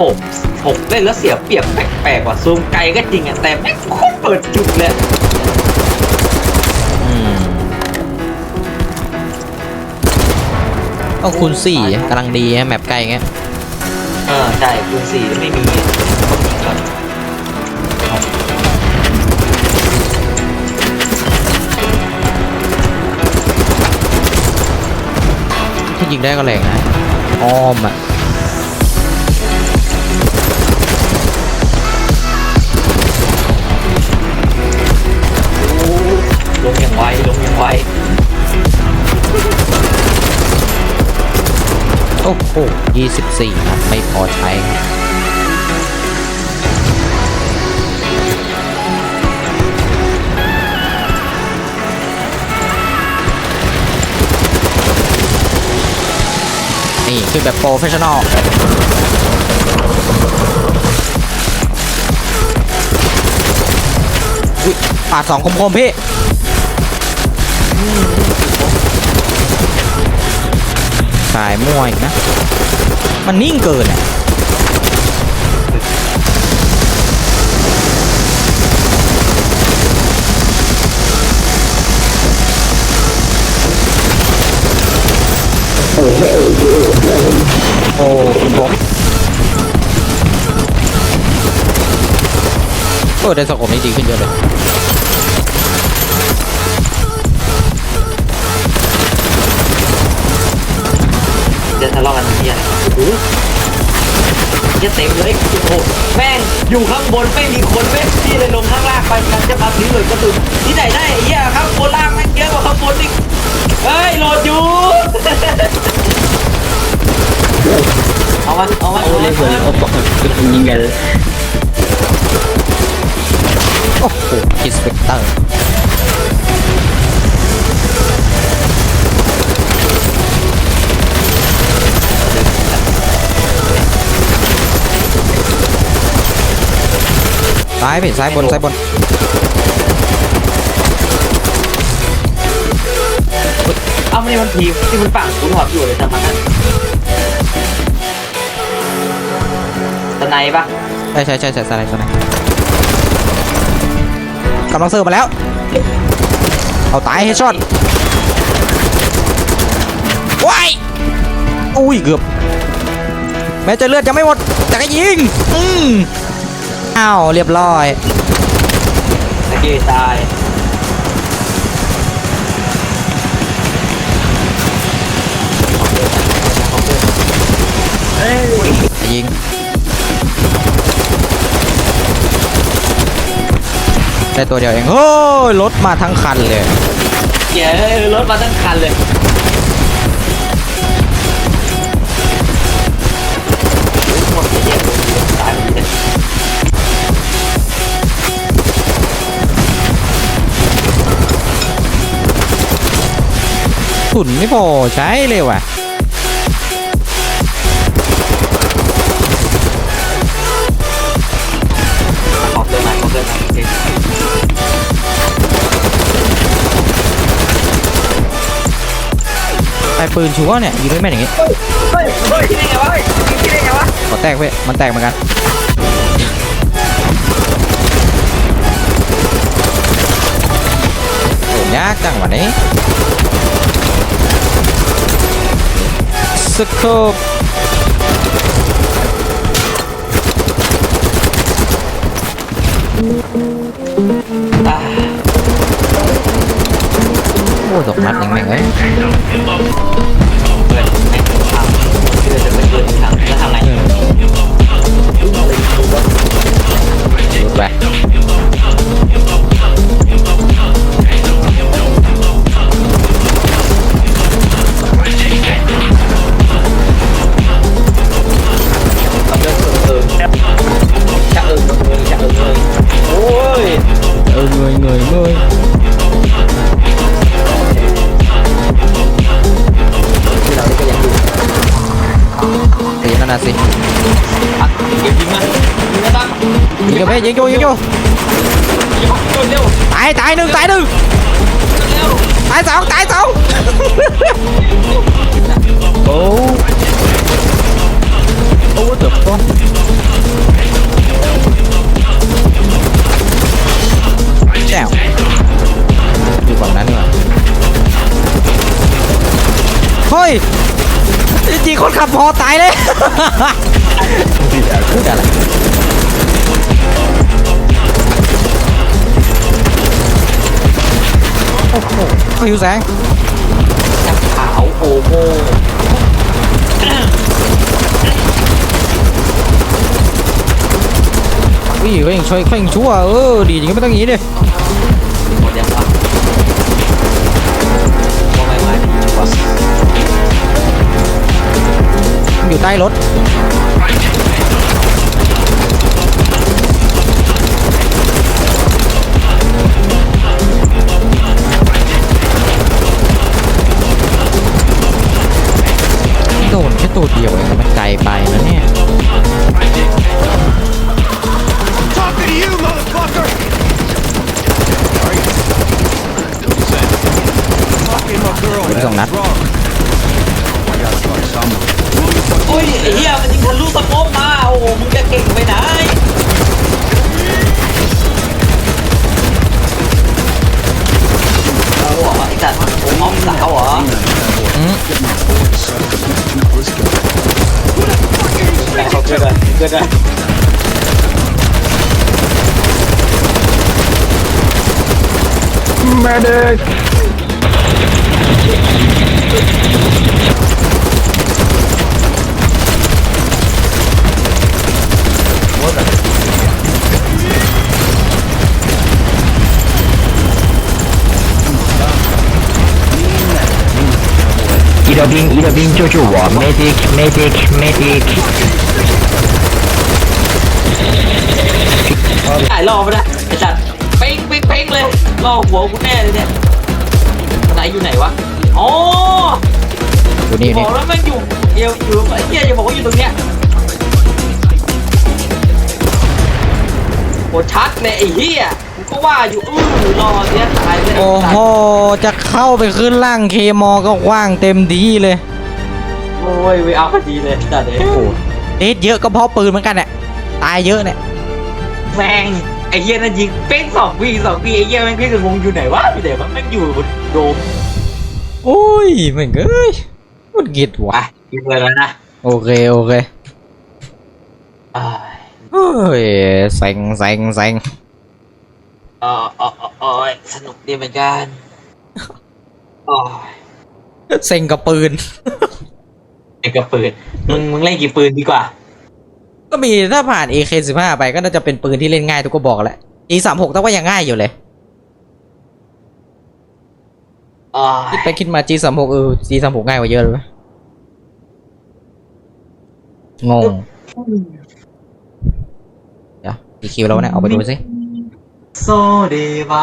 ผมผมเล่นแล้วเสียเปรียบแปลกๆว่ะซูมไกลก็จริงอะแต่แม่งโคตรเปิดจุดเลยอืมต้องคูณสี่กำลังดีฮะแมปไกลเงี้ยเออใช่คูณสี่ไม่มีต้องยิงก่อนถ้ายิงได้ก็แรงนะอ้อมอะ โอ้โหยี่สิบสี่ครับไม่พอใช้ครับนี่คือแบบโปรเฟชชั่นอลอุ้ยปาดสองคมๆพี่ สายมั่วอีกนะ มันนิ่งเกินอะโอ้คุณพกโอ้ได้สกปนี้ดีขึ้นเยอะเลย จะทะเลาะกันที่อะไรโอ้โหเหี้ยเต็มเลยโอ้โหแม่งอยู่ข้างบนไม่มีคนแม่งที่เลยลงข้างล่างไปกันจะมาทิ้งเลยกระสุนที่ไหนได้อ้เหี้ยข้างบนล่างแม่งเยอะกว่าข้างบนอีกเฮ้ยโหลดอยู่เอามันเอามันโอ้เอาเลยเหมือนเอาโอ้มันโหคือยิงกันโอ้โหคิสเปกเตอร์ ซ้ายพี่ซ้ายบนซ้ายบนเอาไม่ได้มันทีมที่มันฝั่งคุณหัวอยู่เลยทำมันนะตะไนปะใช่ใช่ใช่ใช่สไลด์สไลด์กำลังเสิร์ฟมาแล้ว เอาตายให้ช็อตว้ายอุ้ยเกือบ แม้จะเลือดจะไม่หมดแต่ก็ยิง อืม อ้าวเรียบร้อยตะเกียตายยิงได้ตัวเดียวเองโอ้ยรถมาทั้งคันเลยเกียร์รถมาตั้งคันเลย ถุนไม่พอใช้เลยว่ะขอเกินหน่อยขอเกินหน่อยโอเคไอปืนชัวร์เนี่ยยิงไม่แม่นอย่างงี้เฮ้ยเฮ้ยคิดได้ไงวะคิดได้ไงวะขอแตกเว้ยมันแตกเหมือนกันโอ้ยากจังวันนี้ สโคปอ่าโอ้ดอกมัดยังไงเอ้ย ตายหนึ่งตายสองตายสองโอ้โอ้ what the แคนขับพอตายเลยพูดอะไรโอ้โหหิวแสงจับขาวโอโมวิ่งเร่งช่วยเร่งชั่วเออดีจริงก็ไม่ต้องอย่างนี้ดิ อยู่ใต้รถ โดนแค่ตัวเดียวเองมันไกลไปนะเนี่ย Talking to you, motherfucker! Fucking my girl. เป็นสองนัด Wrong. เกิดอะไรเกิดอะ ถ่ายรอบไปนะไอ้สัตว์เป้งเป้งเป้งเลยรอหัวกูแน่เลยเนี่ยไหนอยู่ไหนวะอ๋ออยู่นี่อยู่บนี่อกแล้วแม่งอยู่เดียวอยู่ไอ้เหี้ยอย่าบอกว่าอยู่ตรงเนี้ยโหชัดเลยไอ้เหี้ยกูก็ว่าอยู่อื้อรอเนี้ยตายเลยโอ้โห จะเข้าไปขึ้นล่างเคมอก็ว่างเต็มที่เลย โอ้ยไปเอาพอดีเลยจัดเลย โอ้โหเดทเยอะก็เพราะปืนเหมือนกันแหละ ตายเยอะเนี่ยแม่งไอ้เหี้ยนั่นยิงเป้งสองวีสองวีไอ้เหี้ยแม่งเพ่งกับงงอยู่ไหนวะอยู่ไหนวะแม่งอยู่บนโดมโอ้ยเหมือนเอ้ยมันกิดไปว่ะกินเลยแล้วนะโอเคโอเคอ่าเฮ้ยเซ็งเซ็งเซ็งเออเออเออเออสนุกดีเหมือนกันโอ้ยเซ็งกับปืน ไอ้กระปืนมึงมึงเล่นกี่ปืนดีกว่า ก็มีถ้าผ่าน AK15 ไปก็น่าจะเป็นปืนที่เล่นง่ายทุกกระบอกแหละ E36 ต้องว่ายังง่ายอยู่เลยอ่าคิดไปคิดมา G36 เออ G36 ง่ายกว่าเยอะเลยเว้ยงงเดี๋ยวกี่คิวแล้ววะเนี่ยเอาไปดูสิโซเดวา